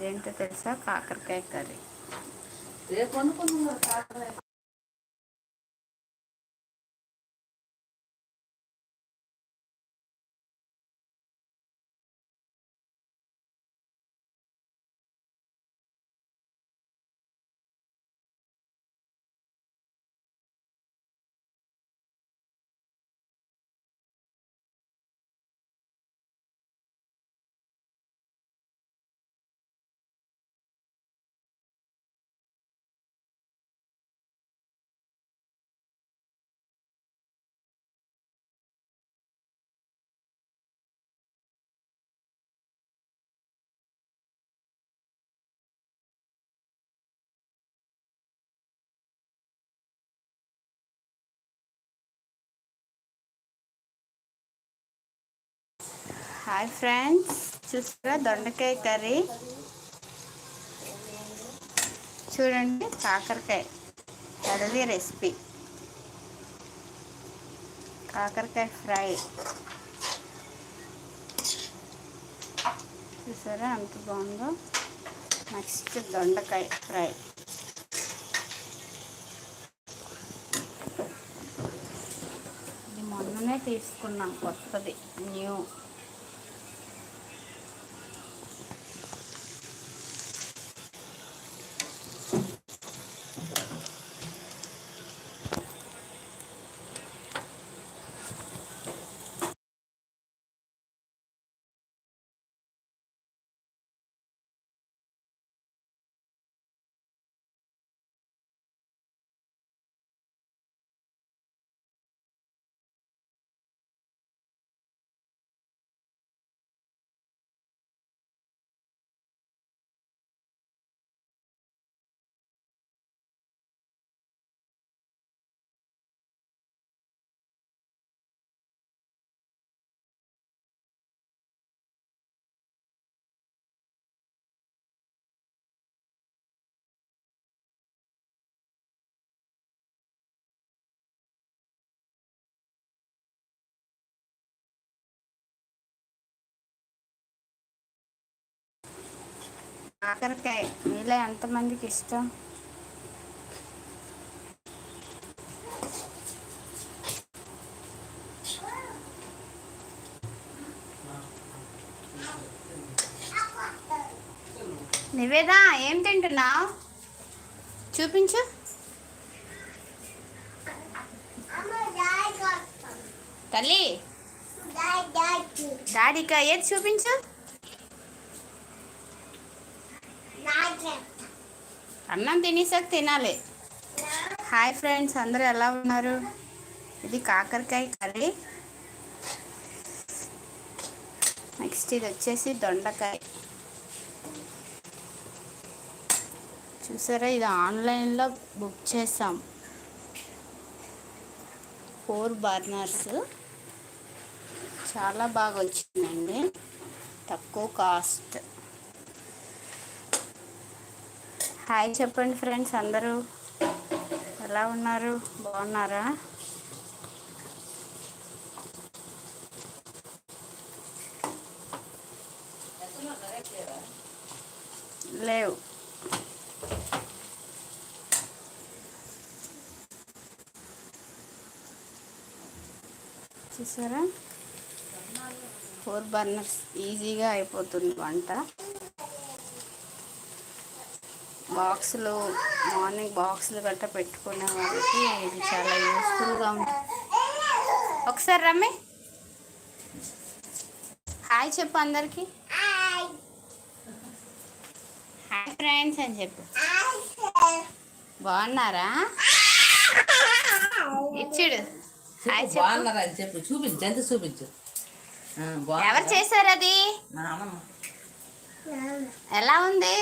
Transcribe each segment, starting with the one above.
ఇదేంటో తెలుసా? కాకరకాయ కర్రీ. హాయ్ ఫ్రెండ్స్ చూసారా? దొండకాయ కర్రీ. చూడండి కాకరకాయ హెల్దీ రెసిపీ. కాకరకాయ ఫ్రై. చూసారా? ఎంత బాగుందో? నెక్స్ట్ దొండకాయ ఫ్రై. ఇది మొన్ననే తీసుకున్నాం కొత్తది న్యూ. కాకరకాయ మీలో ఎంతమందికి ఇష్టం? నివేదా ఏం తింటున్నావు? చూపించు. తల్లి. డాడీకా ఏది చూపించు? అన్నం తినేసాక తినాలి. హాయ్ ఫ్రెండ్స్ అందరూ ఎలా ఉన్నారు? ఇది కాకరకాయ కర్రీ. నెక్స్ట్ ఇది వచ్చేసి దొండకాయ. చూసారా ఇది ఆన్లైన్లో బుక్ చేసాం. Four burners. చాలా బాగా వచ్చిందండి. తక్కువ కాస్ట్. హాయ్ చెప్పండి ఫ్రెండ్స్ అందరూ ఎలా ఉన్నారు? బాగున్నారా? లేవు. చూసారా? ఫోర్ బర్నర్స్ ఈజీగా అయిపోతుంది వంట. బాక్సులు మార్నింగ్ బాక్సులు గట్రా పెట్టుకునే వాళ్ళకి ఇది చాలా యూస్ఫుల్గా ఉంటుంది. ఒకసారి రమ్మి. హాయ్ చెప్పు అందరికి. హాయ్ ఫ్రెండ్స్ అని చెప్పు. బాగున్నారా? ఇచ్చుడు హాయ్ బాగున్నారా అని చెప్పు. చూపించు ఎంత చూపించు? ఎవరు చేశారు అది? ఎలా ఉంది?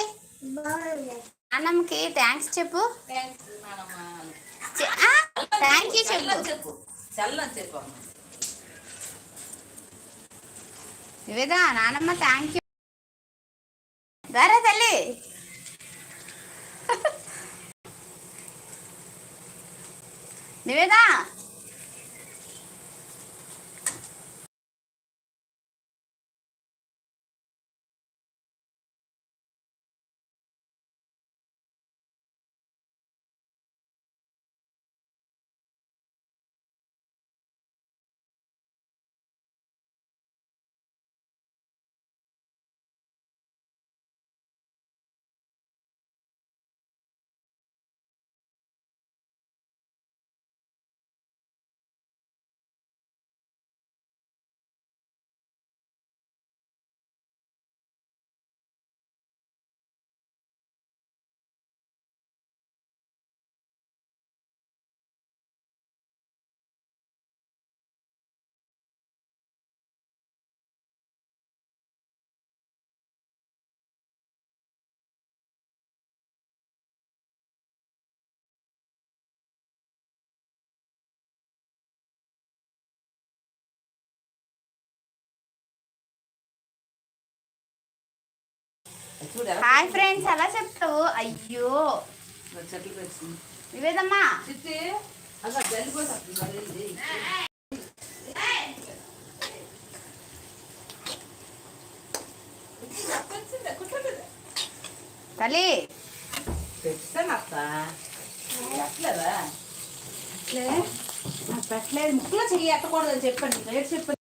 అన్నమ్మకి థ్యాంక్స్ చెప్పు. థ్యాంక్ యూ చెప్పు. నివేదా నానమ్మ థ్యాంక్ యూ గారా తల్లి. నివేదా హాయ్ ఫ్రెండ్స్ ఎలా చెప్తావు? అయ్యో. అలా ఇది. తల్లి. పెట్టలేదా. ముక్కులో చెయ్యి ఎట్టకూడదని చెప్పండి రేట్ చెప్పండి